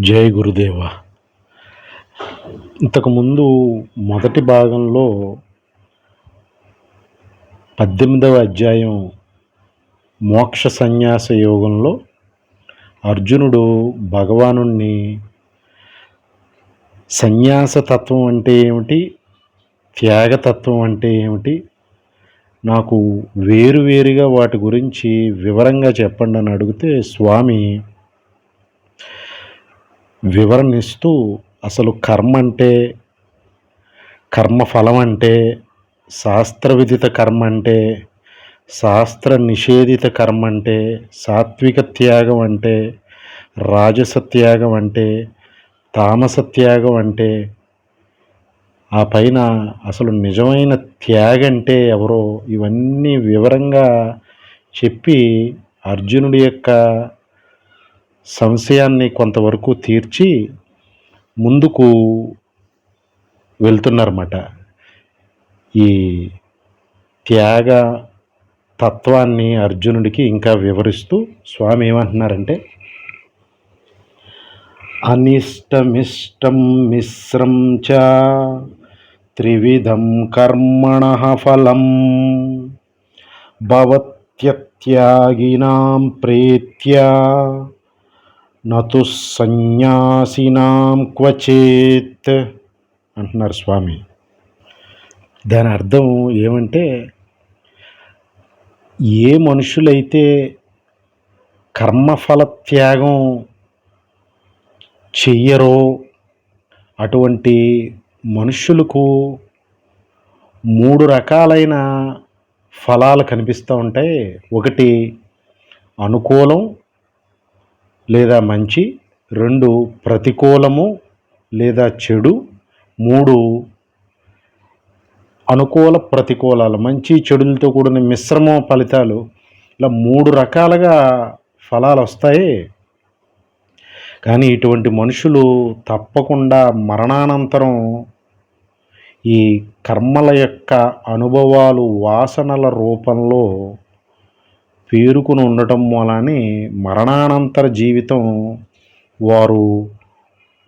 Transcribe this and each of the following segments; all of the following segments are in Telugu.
జై గురుదేవ. ఇంతకుముందు మొదటి భాగంలో పద్దెనిమిదవ అధ్యాయం మోక్ష సన్యాస యోగంలో అర్జునుడు భగవాను సన్యాస తత్వం అంటే ఏమిటి? త్యాగతత్వం అంటే ఏమిటి? నాకు వేరువేరుగా వాటి గురించి వివరంగా చెప్పండి అని అడిగితే స్వామి వివరణిస్తూ అసలు కర్మ అంటే కర్మఫలం అంటే శాస్త్ర విదిత కర్మ అంటే శాస్త్ర నిషేధిత కర్మ అంటే సాత్విక త్యాగం అంటే రాజస త్యాగం అంటే తామస త్యాగం అంటే ఆ పైన అసలు నిజమైన త్యాగంటే ఎవరో ఇవన్నీ వివరంగా చెప్పి అర్జునుడి యొక్క సంశయాన్ని కొంతవరకు తీర్చి ముందుకు వెళ్తున్నారన్నమాట. ఈ త్యాగ తత్వాన్ని అర్జునుడికి ఇంకా వివరిస్తూ స్వామి ఏమంటున్నారంటే అనిష్టమిష్టం మిశ్రం చ త్రివిధం కర్మణ ఫలం భవత్యత్యాగినాం ప్రీత్యా నతు సన్యాసినాం క్వచేత్ అంటున్నారు స్వామి. దాని అర్థం ఏమంటే ఏ మనుషులైతే కర్మఫల త్యాగం చెయ్యరో అటువంటి మనుషులకు మూడు రకాలైన ఫలాలు కనిపిస్తూ ఉంటాయి. ఒకటి అనుకూలం లేదా మంచి రెండు ప్రతికూలము లేదా చెడు మూడు అనుకూల ప్రతికూలాలు మంచి చెడులతో కూడిన మిశ్రమ ఫలితాలు ఇలా మూడు రకాలుగా ఫలాలు వస్తాయి. కానీ ఇటువంటి మనుషులు తప్పకుండా మరణానంతరం ఈ కర్మల యొక్క అనుభవాలు వాసనల రూపంలో పేరుకుని ఉండటం మూలానే మరణానంతర జీవితం వారు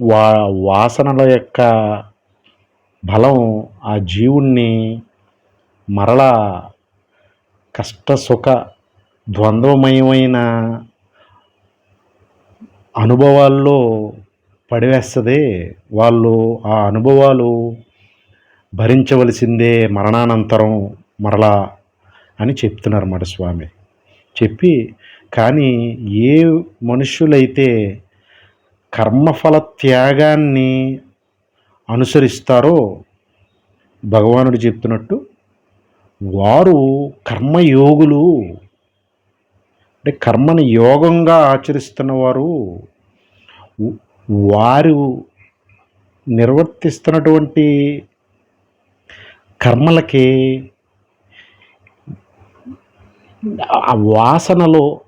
వా వాసనల యొక్క బలం ఆ జీవుణ్ణి మరలా కష్ట సుఖ ద్వంద్వమయమైన అనుభవాల్లో పడివేస్తుంది వాళ్ళు ఆ అనుభవాలు భరించవలసిందే మరణానంతరం మరలా అని చెప్తున్నారు మాట స్వామి. చెప్పి కానీ ఏ మనుషులైతే కర్మఫల త్యాగాన్ని అనుసరిస్తారో భగవానుడు చెప్తున్నట్టు వారు కర్మయోగులు. అంటే కర్మని యోగంగా ఆచరిస్తున్న వారు వారు నిర్వర్తిస్తున్నటువంటి కర్మలకి వాసనలో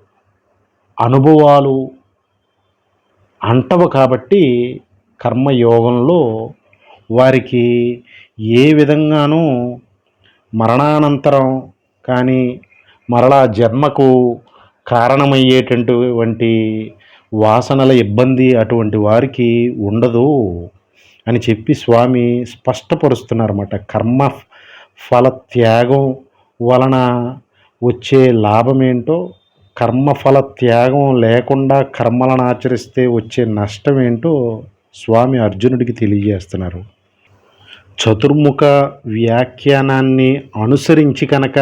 అనుభవాలు అంటవు కాబట్టి కర్మయోగంలో వారికి ఏ విధంగానూ మరణానంతరం కానీ మరలా జన్మకు కారణమయ్యేటటువంటి వాసనల ఇబ్బంది అటువంటి వారికి ఉండదు అని చెప్పి స్వామి స్పష్టపరుస్తున్నారన్నమాట. కర్మ ఫల త్యాగం వలన వచ్చే లాభం ఏంటో కర్మఫల త్యాగం లేకుండా కర్మలను ఆచరిస్తే వచ్చే నష్టం ఏంటో స్వామి అర్జునుడికి తెలియజేస్తున్నారు. చతుర్ముఖ వ్యాఖ్యానాన్ని అనుసరించి కనుక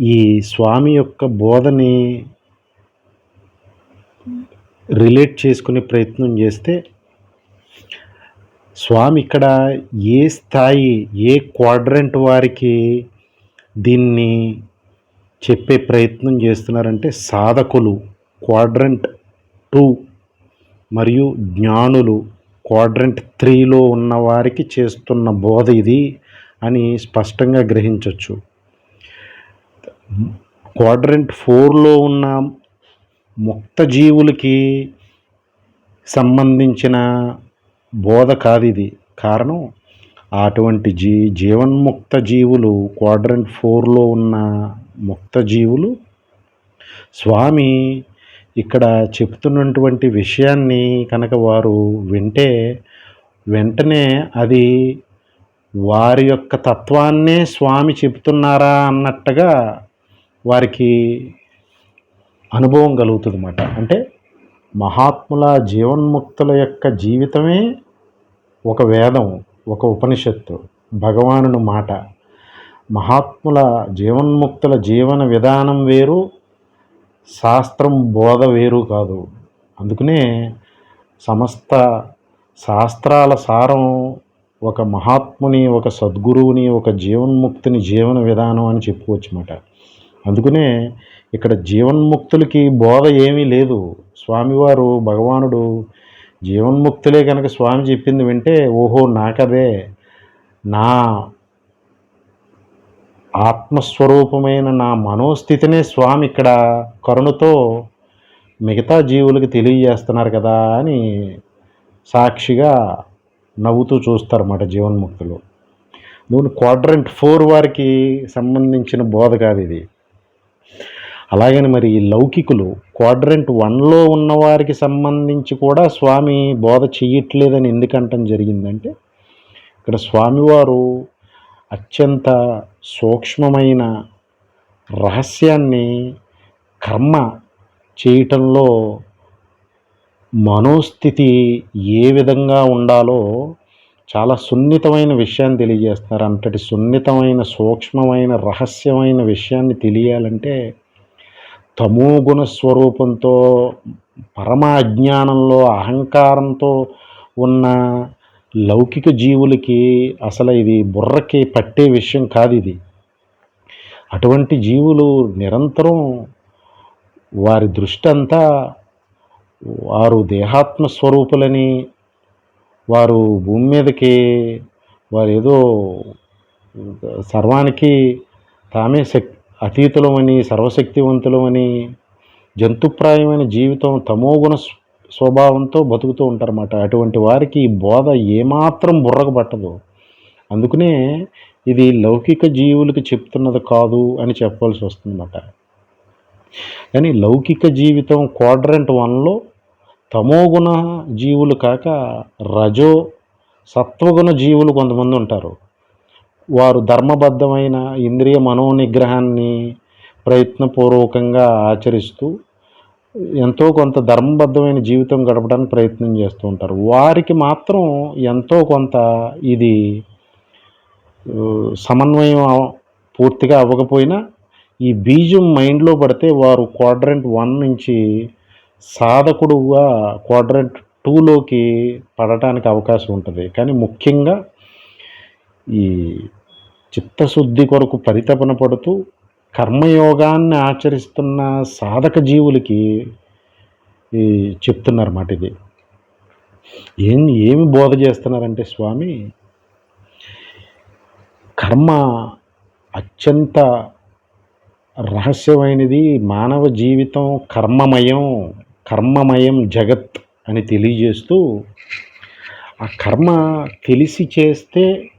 ఈ స్వామి యొక్క బోధని రిలేట్ చేసుకునే ప్రయత్నం చేస్తే స్వామి ఇక్కడ ఏ స్థాయి ఏ క్వాడ్రంట్ వారికి దీన్ని చెప్పే ప్రయత్నం చేస్తున్నారంటే సాధకులు క్వాడ్రంట్ టూ మరియు జ్ఞానులు క్వాడ్రంట్ త్రీలో ఉన్నవారికి చేస్తున్న బోధ ఇది అని స్పష్టంగా గ్రహించవచ్చు క్వాడ్రంట్ ఫోర్లో ఉన్న ముక్త జీవులకి సంబంధించిన బోధ కాదు ఇది. కారణం అటువంటి జీ జీవన్ముక్త జీవులు క్వాడ్రంట్ ఫోర్లో ఉన్న ముక్త జీవులు స్వామి ఇక్కడ చెప్తున్నటువంటి విషయాన్ని కనుక వారు వింటే వెంటనే అది వారి యొక్క తత్వాన్నే స్వామి చెప్తున్నారా అన్నట్టుగా వారికి అనుభవం కలుగుతుందన్నమాట. అంటే మహాత్ముల జీవన్ముక్తుల యొక్క జీవితమే ఒక వేదం ఒక ఉపనిషత్తు భగవానుని మాట. మహాత్ముల జీవన్ముక్తుల జీవన విధానం వేరు శాస్త్రం బోధ వేరు కాదు. అందుకనే సమస్త శాస్త్రాల సారం ఒక మహాత్ముని ఒక సద్గురువుని ఒక జీవన్ముక్తిని జీవన విధానం అని చెప్పుకోవచ్చు అందుకనే ఇక్కడ జీవన్ముక్తులకి బోధ ఏమీ లేదు. స్వామివారు భగవానుడు జీవన్ముక్తులే కనుక స్వామి చెప్పింది వింటే ఓహో నాకదే. నా ఆత్మస్వరూపమైన నా మనోస్థితినే స్వామి ఇక్కడ కరుణతో మిగతా జీవులకి తెలియజేస్తున్నారు కదా అని సాక్షిగా నవ్వుతూ చూస్తారన్నమాట జీవన్ముక్తులు. నువ్వు క్వాడ్రంట్ ఫోర్ వారికి సంబంధించిన బోధ కాదు ఇది. అలాగని మరి ఈ లౌకికులు క్వాడ్రంట్ వన్లో ఉన్నవారికి సంబంధించి కూడా స్వామి బోధ చెయ్యట్లేదని ఎందుకంటం జరిగిందంటే ఇక్కడ స్వామివారు అత్యంత సూక్ష్మమైన రహస్యాన్ని కర్మ చేయటంలో మనోస్థితి ఏ విధంగా ఉండాలో చాలా సున్నితమైన విషయాన్ని తెలియజేస్తున్నారు. అంతటి సున్నితమైన సూక్ష్మమైన రహస్యమైన విషయాన్ని తెలియాలంటే తమోగుణ స్వరూపంతో పరమ అజ్ఞానంలో అహంకారంతో ఉన్న లౌకిక జీవులకి అసలు ఇది బుర్రకి పట్టే విషయం కాదు ఇది. అటువంటి జీవులు నిరంతరం వారి దృష్టి అంతా వారు దేహాత్మ స్వరూపులని వారు భూమి మీదకి వారు ఏదో సర్వానికి తామే శక్ అతీతులమని సర్వశక్తివంతులమని జంతుప్రాయమైన జీవితం తమోగుణ స్వభావంతో బతుకుతూ ఉంటారన్నమాట. అటువంటి వారికి ఈ బోధ ఏమాత్రం బుర్రకు పట్టదు. అందుకనే ఇది లౌకిక జీవులకి చెప్తున్నది కాదు అని చెప్పాల్సి వస్తుందన్నమాట. కానీ లౌకిక జీవితం క్వాడ్రంట్ వన్లో తమోగుణ జీవులు కాక రజో సత్వగుణ జీవులు కొంతమంది ఉంటారు. వారు ధర్మబద్ధమైన ఇంద్రియ మనోనిగ్రహాన్ని ప్రయత్నపూర్వకంగా ఆచరిస్తూ ఎంతో కొంత ధర్మబద్ధమైన జీవితం గడపడానికి ప్రయత్నం చేస్తూ ఉంటారు. వారికి మాత్రం ఎంతో కొంత ఇది సమన్వయం పూర్తిగా అవ్వకపోయినా ఈ బీజం మైండ్లో పడితే వారు క్వాడ్రంట్ వన్ నుంచి సాధకుడుగా క్వాడ్రంట్ టూలోకి పడటానికి అవకాశం ఉంటుంది. కానీ ముఖ్యంగా ఈ చిత్తశుద్ధి కొరకు పరితపన పడుతూ కర్మయోగాన్ని ఆచరిస్తున్న సాధక జీవులకి ఈ చెప్తున్నారన్నమాట ఇది. ఏం ఏమి బోధ చేస్తున్నారంటే స్వామి కర్మ అత్యంత రహస్యమైనది మానవ జీవితం కర్మమయం కర్మమయం జగత్ అని తెలియజేస్తూ ఆ కర్మ తెలిసి చేస్తే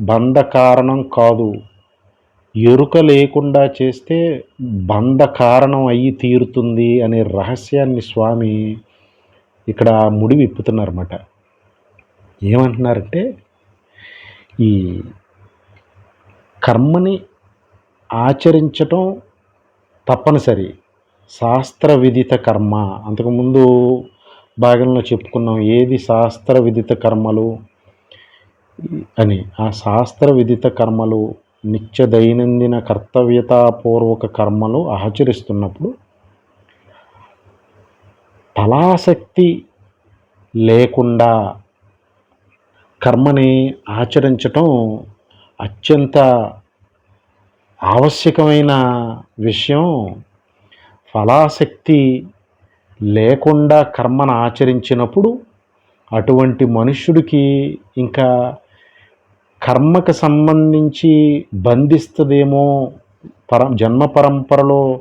బంధ కారణం కాదు. ఎరుక లేకుండా చేస్తే బంధ కారణం అయ్యి తీరుతుంది అనే రహస్యాన్ని స్వామి ఇక్కడ ముడి విప్పుతున్నారన్నమాట. ఏమంటున్నారంటే ఈ కర్మని ఆచరించటం తప్పనిసరి. శాస్త్ర విదిత కర్మ. అంతకుముందు భాగంలో చెప్పుకున్నాం ఏది శాస్త్ర విదిత కర్మలు అని. ఆ శాస్త్ర విదిత కర్మలు నిత్య దైనందిన కర్తవ్యతాపూర్వక కర్మలు ఆచరిస్తున్నప్పుడు ఫలాసక్తి లేకుండా కర్మని ఆచరించటం అత్యంత ఆవశ్యకమైన విషయం. ఫలాసక్తి లేకుండా కర్మను ఆచరించినప్పుడు అటువంటి మనుష్యుడికి ఇంకా కర్మకు సంబంధించి బంధిస్తుందేమో పర జన్మ పరంపరలో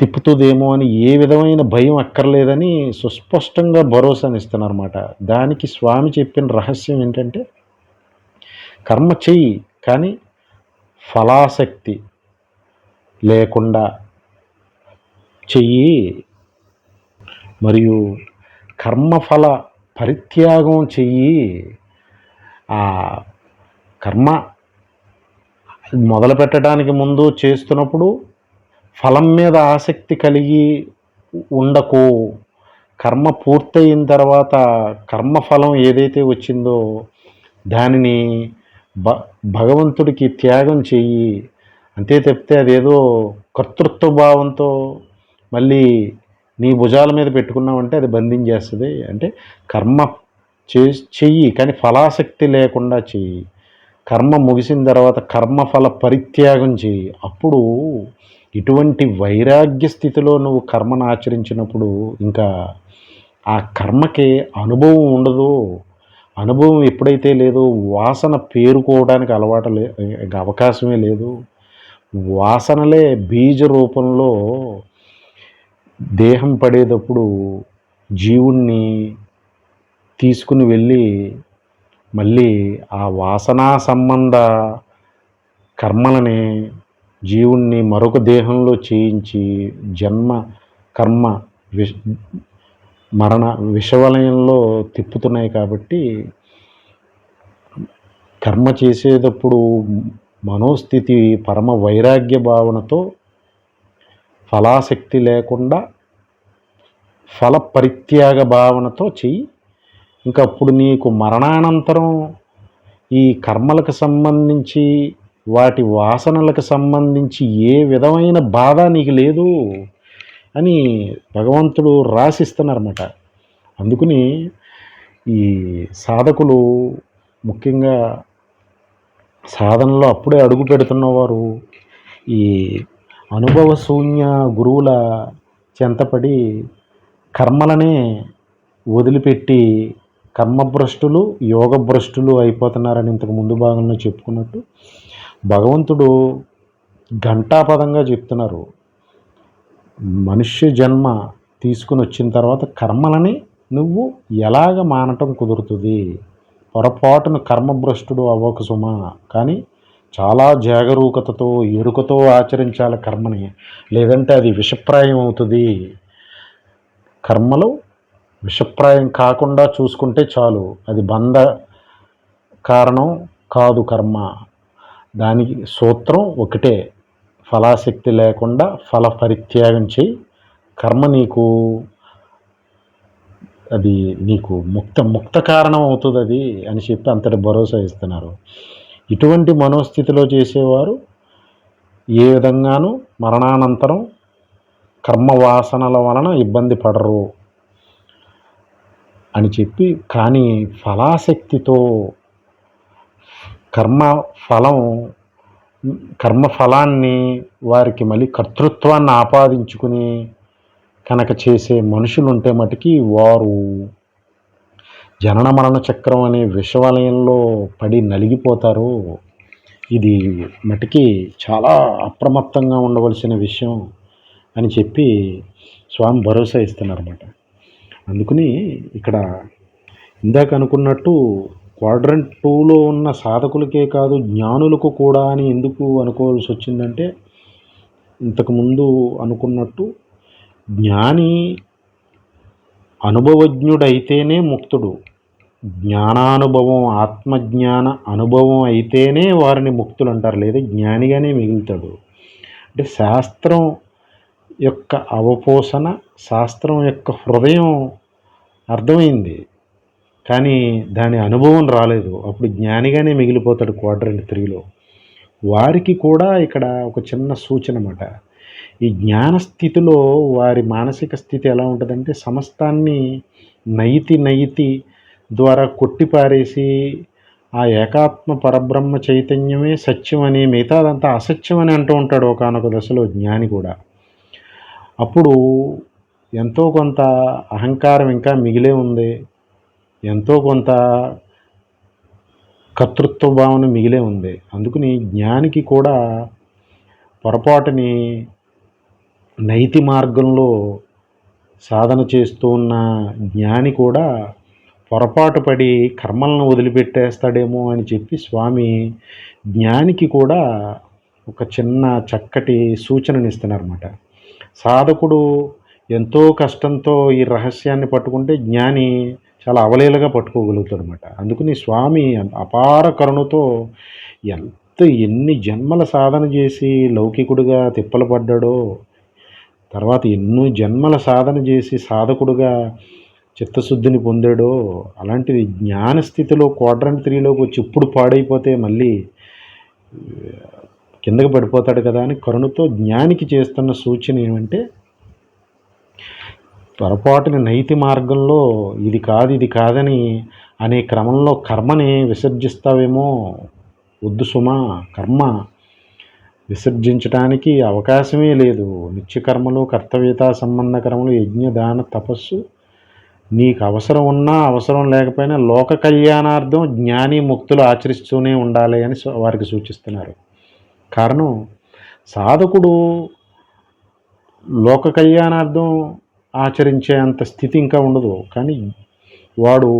తిప్పుతుందేమో అని ఏ విధమైన భయం అక్కర్లేదని సుస్పష్టంగా భరోసానిస్తున్నారన్నమాట. దానికి స్వామి చెప్పిన రహస్యం ఏంటంటే కర్మ చెయ్యి కానీ ఫలాసక్తి లేకుండా చెయ్యి. మరియు కర్మఫల పరిత్యాగం చెయ్యి. ఆ కర్మ మొదలు పెట్టడానికి ముందు చేస్తున్నప్పుడు ఫలం మీద ఆసక్తి కలిగి ఉండకు. కర్మ పూర్తయిన తర్వాత కర్మఫలం ఏదైతే వచ్చిందో దానిని భ భగవంతుడికి త్యాగం చెయ్యి. అంతే తప్పితే అదేదో కర్తృత్వ భావంతో మళ్ళీ నీ భుజాల మీద పెట్టుకున్నామంటే అది బంధించేస్తుంది. అంటే కర్మ చే చెయ్యి కానీ ఫలాసక్తి లేకుండా చెయ్యి. కర్మ ముగిసిన తర్వాత కర్మఫల పరిత్యాగం చెయ్యి. అప్పుడు ఇటువంటి వైరాగ్య స్థితిలో నువ్వు కర్మను ఆచరించినప్పుడు ఇంకా ఆ కర్మకి అనుభవం ఉండదు. అనుభవం ఎప్పుడైతే లేదో వాసన పేరుకోవడానికి అలవాటు లే అవకాశమే లేదు. వాసనలే బీజ రూపంలో దేహం పడేటప్పుడు జీవుణ్ణి తీసుకుని వెళ్ళి మళ్ళీ ఆ వాసనా సంబంధ కర్మలని జీవుణ్ణి మరొక దేహంలో చేయించి జన్మ కర్మ విష మరణ విషవలయంలో తిప్పుతున్నాయి కాబట్టి కర్మ చేసేటప్పుడు మనోస్థితి పరమ వైరాగ్య భావనతో ఫలాసక్తి లేకుండా ఫల పరిత్యాగ భావనతో చెయ్యి. ఇంకా అప్పుడు నీకు మరణానంతరం ఈ కర్మలకు సంబంధించి వాటి వాసనలకు సంబంధించి ఏ విధమైన బాధ నీకు లేదు అని భగవంతుడు రాసిస్తున్నారన్నమాట. అందుకని ఈ సాధకులు ముఖ్యంగా సాధనలో అప్పుడే అడుగు పెడుతున్నవారు ఈ అనుభవశూన్య గురువుల చెంతపడి కర్మలనే వదిలిపెట్టి కర్మభ్రష్టులు యోగభ్రష్టులు అయిపోతున్నారని ఇంతకు ముందు భాగంలో చెప్పుకున్నట్టు భగవంతుడు ఘంటాపదంగా చెప్తున్నారు. మనుష్య జన్మ తీసుకుని వచ్చిన తర్వాత కర్మలని నువ్వు ఎలాగ మానటం కుదురుతుంది? పొరపాటును కర్మభ్రష్టుడు అవ్వక సుమా. కానీ చాలా జాగరూకతతో ఎరుకతో ఆచరించాలి కర్మని. లేదంటే అది విషప్రాయం అవుతుంది. కర్మలు విషప్రాయం కాకుండా చూసుకుంటే చాలు. అది బంధ కారణం కాదు కర్మ. దానికి సూత్రం ఒకటే. ఫలాశక్తి లేకుండా ఫల పరిత్యాగం చేయి. కర్మ నీకు అది నీకు ముక్త ముక్త కారణం అవుతుంది అది అని చెప్పి అంతటి భరోసా ఇస్తున్నారు. ఇటువంటి మనోస్థితిలో చేసేవారు ఏ విధంగానూ మరణానంతరం కర్మ వాసనల వలన ఇబ్బంది పడరు. అని చెప్పి కానీ ఫలాశక్తితో కర్మ ఫలం కర్మ ఫలాన్ని వారికి మళ్ళీ కర్తృత్వాన్ని ఆపాదించుకుని కనుక చేసే మనుషులు ఉంటే మటుకి వారు జనన మరణ చక్రం అనే విషవలయంలో పడి నలిగిపోతారు. ఇది మటుకి చాలా అప్రమత్తంగా ఉండవలసిన విషయం అని చెప్పి స్వామి భరోసా ఇస్తున్నారన్నమాట. అందుకని ఇక్కడ ఇందాక అనుకున్నట్టు క్వాడ్రంట్ టూలో ఉన్న సాధకులకే కాదు జ్ఞానులకు కూడా అని ఎందుకు అనుకోవాల్సి వచ్చిందంటే ఇంతకుముందు అనుకున్నట్టు జ్ఞాని అనుభవజ్ఞుడైతేనే ముక్తుడు. జ్ఞానానుభవం ఆత్మజ్ఞాన అనుభవం అయితేనే వారిని ముక్తులు అంటారు లేదా జ్ఞానిగానే మిగులుతాడు. అంటే శాస్త్రం యొక్క అవపోసన శాస్త్రం యొక్క హృదయం అర్థమైంది. కానీ దాని అనుభవం రాలేదు. అప్పుడు జ్ఞానిగానే మిగిలిపోతాడు క్వాడ్రంట్ త్రీలో వారికి కూడా ఇక్కడ ఒక చిన్న సూచన అన్నమాట. ఈ జ్ఞాన స్థితిలో వారి మానసిక స్థితి ఎలా ఉంటుందంటే సమస్తాన్ని నయితి నయితి ద్వారా కొట్టిపారేసి ఆ ఏకాత్మ పరబ్రహ్మ చైతన్యమే సత్యం అని మిగతాదంతా అసత్యం అని అంటూ ఉంటాడు ఒకనొక దశలో జ్ఞాని కూడా. అప్పుడు ఎంతో కొంత అహంకారం ఇంకా మిగిలే ఉంది. ఎంతో కొంత కర్తృత్వ భావన మిగిలే ఉంది. అందుకని జ్ఞానికి కూడా పొరపాటుని నైతి మార్గంలో సాధన చేస్తూ ఉన్న జ్ఞాని కూడా పొరపాటు పడి కర్మలను వదిలిపెట్టేస్తాడేమో అని చెప్పి స్వామి జ్ఞానికి కూడా ఒక చిన్న చక్కటి సూచననిస్తున్నారన్నమాట సాధకుడు ఎంతో కష్టంతో ఈ రహస్యాన్ని పట్టుకుంటే జ్ఞాని చాలా అవలీలగా పట్టుకోగలుగుతాడు అనమాట అందుకని స్వామి అపార కరుణతో ఎంత ఎన్ని జన్మల సాధన చేసి లౌకికుడిగా తిప్పలు పడ్డాడో తర్వాత ఎన్నో జన్మల సాధన చేసి సాధకుడుగా చిత్తశుద్ధిని పొందాడో అలాంటిది జ్ఞాన స్థితిలో క్వాడ్రంట్ త్రీలోకి వచ్చి ఇప్పుడు పాడైపోతే మళ్ళీ కిందకి పడిపోతాడు కదా అని కరుణతో జ్ఞానికి చేస్తున్న సూచన ఏమంటే పొరపాటున నైతి మార్గంలో ఇది కాదు ఇది కాదని అనే క్రమంలో కర్మని విసర్జిస్తావేమో వద్దు సుమా కర్మ విసర్జించడానికి అవకాశమే లేదు. నిత్యకర్మలు కర్తవ్యత సంబంధ కర్మలు యజ్ఞ దాన తపస్సు నీకు అవసరం ఉన్నా అవసరం లేకపోయినా లోక కళ్యాణార్థం జ్ఞాని ముక్తులు ఆచరిస్తూనే ఉండాలి అని వారికి సూచిస్తున్నారు. కారణం సాధకుడు లోక కళ్యాణార్థం ఆచరించే అంత స్థితి ఇంకా ఉండదు. కానీ వాడు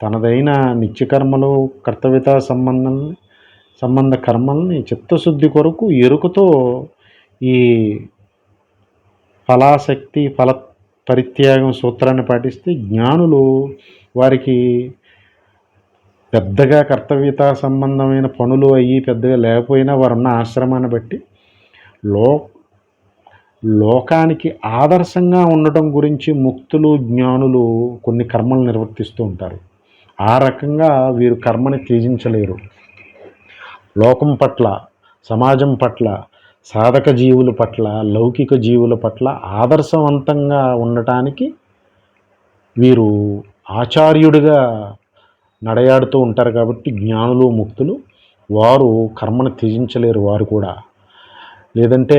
తనదైన నిత్యకర్మలు కర్తవ్యత సంబంధం సంబంధ కర్మల్ని చిత్తశుద్ధి కొరకు ఎరుకతో ఈ ఫలాశక్తి ఫల పరిత్యాగం సూత్రాన్ని పాటిస్తే జ్ఞానులు వారికి పెద్దగా కర్తవ్యత సంబంధమైన పనులు అయ్యి పెద్దగా లేకపోయినా వారు ఉన్న ఆశ్రమాన్ని బట్టి లో లోకానికి ఆదర్శంగా ఉండటం గురించి ముక్తులు జ్ఞానులు కొన్ని కర్మలు నిర్వర్తిస్తూ ఉంటారు. ఆ రకంగా వీరు కర్మని త్యజించలేరు. లోకం పట్ల సమాజం పట్ల సాధక జీవుల పట్ల లౌకిక జీవుల పట్ల ఆదర్శవంతంగా ఉండటానికి వీరు ఆచార్యుడిగా నడయాడుతూ ఉంటారు కాబట్టి జ్ఞానులు ముక్తులు. వారు కర్మను త్యజించలేరు. వారు కూడా లేదంటే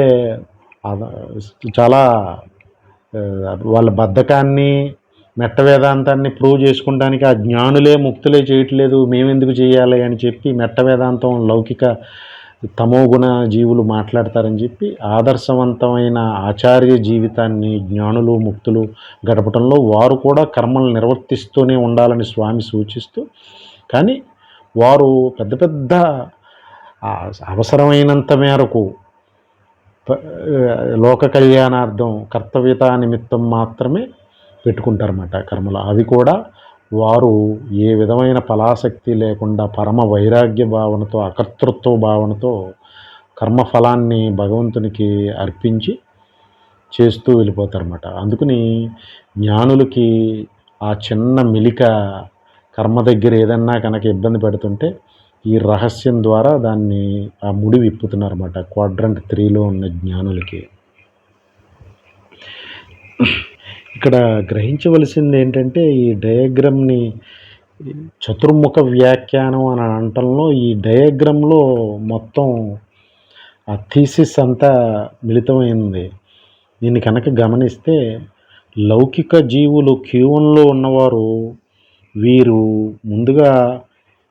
చాలా వాళ్ళ బద్ధకాన్ని మెట్ట వేదాంతాన్ని ప్రూవ్ చేసుకోవడానికి ఆ జ్ఞానులే ముక్తులే చేయట్లేదు. మేమెందుకు చేయాలి అని చెప్పి మెట్ట వేదాంతం లౌకిక తమోగుణ జీవులు మాట్లాడతారని చెప్పి ఆదర్శవంతమైన ఆచార్య జీవితాన్ని జ్ఞానులు ముక్తులు గడపడంలో వారు కూడా కర్మలు నిర్వర్తిస్తూనే ఉండాలని స్వామి సూచిస్తూ కానీ వారు పెద్ద పెద్ద అవసరమైనంత మేరకు లోక కళ్యాణార్థం కర్తవ్యత నిమిత్తం మాత్రమే పెట్టుకుంటారన్నమాట కర్మలు. అవి కూడా వారు ఏ విధమైన ఫలాసక్తి లేకుండా పరమ వైరాగ్య భావనతో అకర్తృత్వ భావనతో కర్మఫలాన్ని భగవంతునికి అర్పించి చేస్తూ వెళ్ళిపోతారన్నమాట. అందుకని జ్ఞానులకి ఆ చిన్న మిలిక కర్మ దగ్గర ఏదన్నా కనుక ఇబ్బంది పెడుతుంటే ఈ రహస్యం ద్వారా దాన్ని ఆ ముడి విప్పుతున్నారన్నమాట క్వాడ్రంట్ త్రీలో ఉన్న జ్ఞానులకి. ఇక్కడ గ్రహించవలసింది ఏంటంటే ఈ డయాగ్రామ్ని చతుర్ముఖ వ్యాఖ్యానం అని అనటంలో ఈ డయాగ్రామ్లో మొత్తం ఆ థీసిస్ అంతా మిళితమైంది. దీన్ని కనుక గమనిస్తే లౌకిక జీవులు క్యూవన్లో ఉన్నవారు వీరు ముందుగా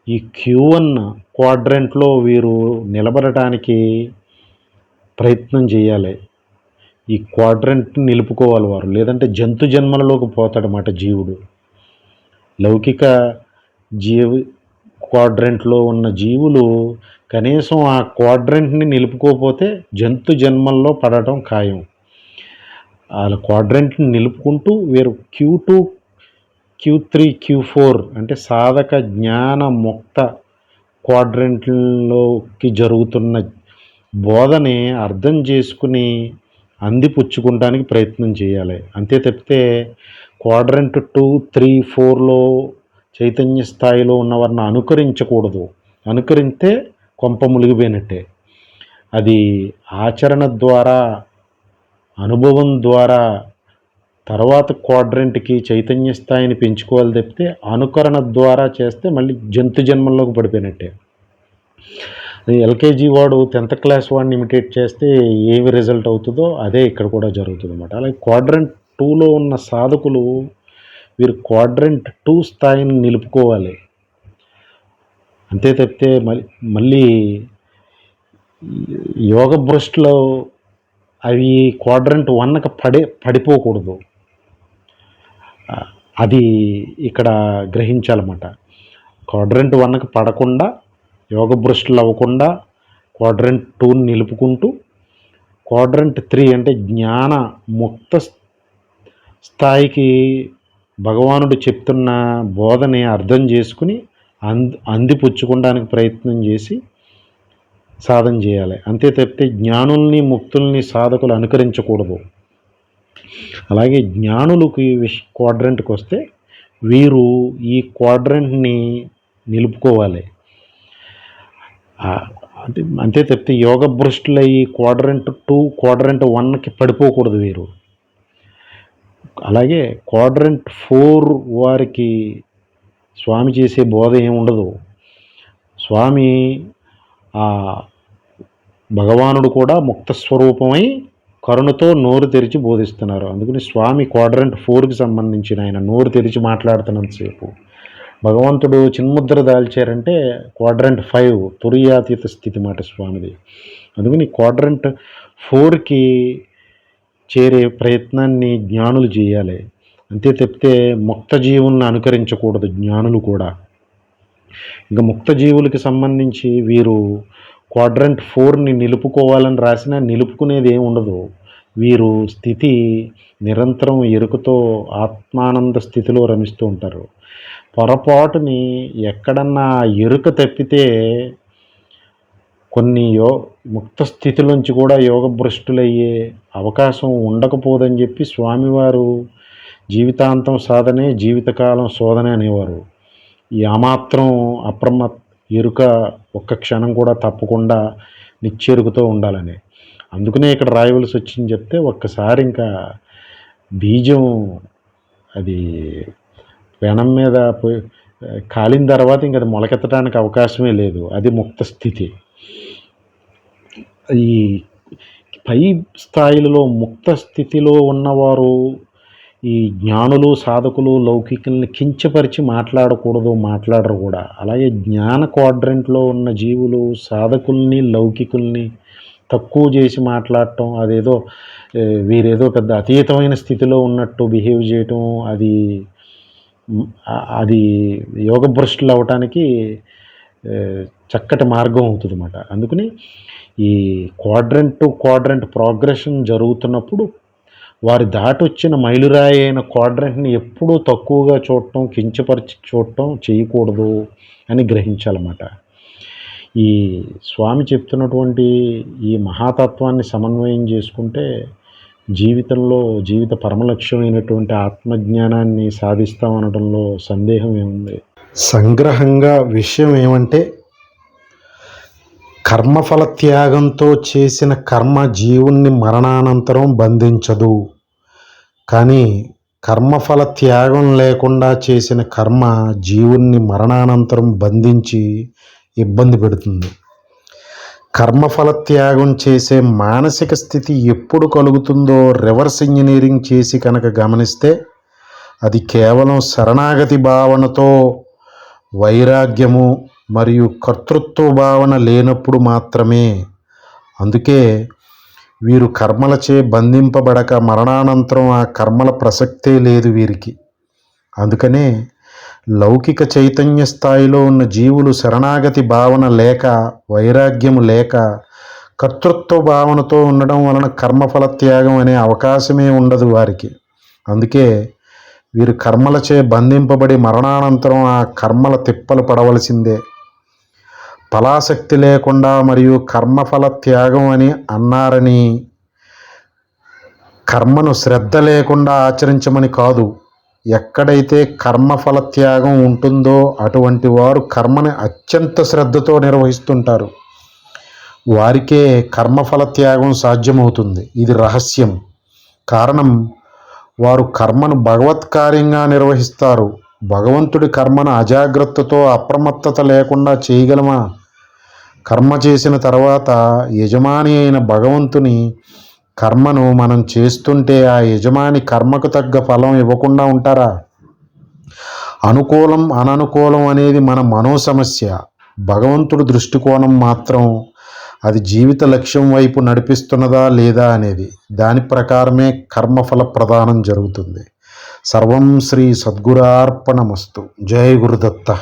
ఈ క్యూవన్ క్వాడ్రెంట్లో వీరు నిలబడటానికి ప్రయత్నం చేయాలి. ఈ క్వాడ్రంట్ని నిలుపుకోవాలి వారు. లేదంటే జంతు జన్మలలోకి పోతాడన్నమాట జీవుడు. లౌకిక జీవి క్వాడ్రెంట్లో ఉన్న జీవులు కనీసం ఆ క్వాడ్రెంట్ని నిలుపుకోకపోతే జంతు జన్మల్లో పడటం ఖాయం. వాళ్ళ క్వాడ్రెంట్ని నిలుపుకుంటూ వీరు Q two Q three Q four అంటే సాధక జ్ఞాన ముక్త క్వాడ్రెంట్లోకి జరుగుతున్న బోధని అర్థం చేసుకుని అందిపుచ్చుకుంటానికి ప్రయత్నం చేయాలి. అంతే తప్పితే క్వాడ్రంట్ టూ త్రీ ఫోర్లో చైతన్య స్థాయిలో ఉన్నవారిని అనుకరించకూడదు. అనుకరిస్తే కొంప మునిగిపోయినట్టే అది ఆచరణ ద్వారా అనుభవం ద్వారా తర్వాత క్వాడ్రెంట్కి చైతన్య స్థాయిని పెంచుకోవాలి తప్పితే అనుకరణ ద్వారా చేస్తే మళ్ళీ జంతు జన్మల్లోకి పడిపోయినట్టే. ఎల్కేజీ వాడు టెన్త్ క్లాస్ వాడిని ఇమిటేట్ చేస్తే ఏమి రిజల్ట్ అవుతుందో అదే ఇక్కడ కూడా జరుగుతుంది అనమాట అలాగే క్వాడ్రంట్ టూలో ఉన్న సాధకులు వీరు క్వాడ్రంట్ టూ స్థాయిని నిలుపుకోవాలి. అంతే తప్పితే మళ్ళీ మళ్ళీ యోగ బ్రష్లో అవి క్వాడ్రంట్ వన్కి పడే పడిపోకూడదు. అది ఇక్కడ గ్రహించాలన్నమాట. క్వాడ్రంట్ వన్కి పడకుండా యోగ భ్రష్టులు అవ్వకుండా క్వాడ్రంట్ టూని నిలుపుకుంటూ క్వాడ్రంట్ త్రీ అంటే జ్ఞాన ముక్త స్థాయికి భగవానుడు చెప్తున్న బోధని అర్థం చేసుకుని అంది అందిపుచ్చుకోవడానికి ప్రయత్నం చేసి సాధన చేయాలి. అంతే తప్పితే జ్ఞానుల్ని ముక్తుల్ని సాధకులు అనుకరించకూడదు. అలాగే జ్ఞానులకు ఈ విష క్వాడ్రంట్కి వస్తే వీరు ఈ క్వాడ్రంట్ని నిలుపుకోవాలి. అంటే అంతే తప్పితే యోగ భ్రష్టులు అయ్యి క్వాడ్రంట్ టూ క్వాడ్రంట్ వన్కి పడిపోకూడదు వీరు. అలాగే క్వాడ్రంట్ ఫోర్ వారికి స్వామి చేసే బోధ ఏమి ఉండదు. స్వామి ఆ భగవానుడు కూడా ముక్త స్వరూపమై కరుణతో నోరు తెరిచి బోధిస్తున్నారు. అందుకని స్వామి క్వాడ్రంట్ ఫోర్కి సంబంధించిన ఆయన నోరు తెరిచి మాట్లాడుతున్నంతసేపు. భగవంతుడు చిన్ముద్ర దాల్చారంటే క్వాడ్రంట్ ఫైవ్ తురియాతీత స్థితి మాట స్వామిది. అందుకని క్వాడ్రంట్ ఫోర్కి చేరే ప్రయత్నాన్ని జ్ఞానులు చేయాలి. అంతే తప్పితే ముక్త జీవుల్ని అనుకరించకూడదు జ్ఞానులు కూడా. ఇంకా ముక్త జీవులకి సంబంధించి వీరు క్వాడ్రంట్ ఫోర్ని నిలుపుకోవాలని రాసినా నిలుపుకునేది ఏమి ఉండదు. వీరు స్థితి నిరంతరం ఎరుకతో ఆత్మానంద స్థితిలో రమిస్తూ ఉంటారు. పొరపాటుని ఎక్కడన్నా ఎరుక తప్పితే కొన్ని యో ముక్త స్థితిలోంచి కూడా యోగ భ్రష్టులయ్యే అవకాశం ఉండకపోదని చెప్పి స్వామివారు జీవితాంతం సాధనే జీవితకాలం శోధనే అనేవారు. ఈ అప్రమ ఎరుక ఒక్క క్షణం కూడా తప్పకుండా నిచ్చెరుకుతో ఉండాలని. అందుకనే ఇక్కడ రాయవలసి వచ్చింది చెప్తే ఒక్కసారి ఇంకా బీజం అది పెనం మీద పోయి కాలిన తర్వాత ఇంక అది మొలకెత్తడానికి అవకాశమే లేదు. అది ముక్త స్థితి. ఈ పై స్థాయిలలో ముక్త స్థితిలో ఉన్నవారు ఈ జ్ఞానులు సాధకులు లౌకికుల్ని కించపరిచి మాట్లాడకూడదు మాట్లాడరు కూడా. అలాగే జ్ఞాన క్వాడ్రెంట్లో ఉన్న జీవులు సాధకుల్ని లౌకికుల్ని తక్కువ చేసి మాట్లాడటం అదేదో వీరేదో పెద్ద అతీతమైన స్థితిలో ఉన్నట్టు బిహేవ్ చేయటం అది అది యోగ భ్రష్టులు అవటానికి చక్కటి మార్గం అవుతుంది అన్నమాట అందుకని ఈ క్వాడ్రంట్ టు క్వాడ్రంట్ ప్రోగ్రెషన్ జరుగుతున్నప్పుడు వారి దాటి వచ్చిన మైలురాయి అయిన క్వాడ్రంట్ని ఎప్పుడూ తక్కువగా చూడటం కించపరిచి చూడటం చేయకూడదు అని గ్రహించాలన్నమాట. ఈ స్వామి చెప్తున్నటువంటి ఈ మహాతత్వాన్ని సమన్వయం చేసుకుంటే జీవితంలో జీవిత పరమలక్ష్యమైనటువంటి ఆత్మజ్ఞానాన్ని సాధిస్తామనడంలో సందేహం ఏముంది? సంగ్రహంగా విషయం ఏమంటే కర్మఫల త్యాగంతో చేసిన కర్మ జీవుణ్ణి మరణానంతరం బంధించదు. కానీ కర్మఫల త్యాగం లేకుండా చేసిన కర్మ జీవుణ్ణి మరణానంతరం బంధించి ఇబ్బంది పెడుతుంది. కర్మఫల త్యాగం చేసే మానసిక స్థితి ఎప్పుడు కలుగుతుందో రివర్స్ ఇంజనీరింగ్ చేసి కనుక గమనిస్తే అది కేవలం శరణాగతి భావనతో వైరాగ్యము మరియు కర్తృత్వ భావన లేనప్పుడు మాత్రమే. అందుకే వీరు కర్మలచే బంధింపబడక మరణానంతరం ఆ కర్మల ప్రసక్తే లేదు వీరికి. అందుకనే లౌకిక చైతన్య స్థాయిలో ఉన్న జీవులు శరణాగతి భావన లేక వైరాగ్యము లేక కర్తృత్వ భావనతో ఉండడం వలన కర్మఫల త్యాగం అనే అవకాశమే ఉండదు వారికి. అందుకే వీరు కర్మలచే బంధింపబడి మరణానంతరం ఆ కర్మల తిప్పలు పడవలసిందే. ఫలాసక్తి లేకుండా మరియు కర్మఫల త్యాగం అని అన్నారని కర్మను శ్రద్ధ లేకుండా ఆచరించమని కాదు. ఎక్కడైతే కర్మఫల త్యాగం ఉంటుందో అటువంటి వారు కర్మని అత్యంత శ్రద్ధతో నిర్వహిస్తుంటారు. వారికే కర్మఫల త్యాగం సాధ్యమవుతుంది. ఇది రహస్యం. కారణం వారు కర్మను భగవత్కార్యంగా నిర్వహిస్తారు. భగవంతుడి కర్మను అజాగ్రత్తతో అప్రమత్తత లేకుండా చేయగలమా? కర్మ చేసిన తర్వాత యజమాని అయిన భగవంతుని కర్మను మనం చేస్తుంటే ఆ యజమాని కర్మకు తగ్గ ఫలం ఇవ్వకుండా ఉంటారా? అనుకూలం అననుకూలం అనేది మన మనో సమస్య భగవంతుడి దృష్టికోణం మాత్రం అది జీవిత లక్ష్యం వైపు నడిపిస్తున్నదా లేదా అనేది. దాని ప్రకారమే కర్మఫల ప్రదానం జరుగుతుంది. సర్వం శ్రీ సద్గురార్పణమస్తు. జై గురుదత్త.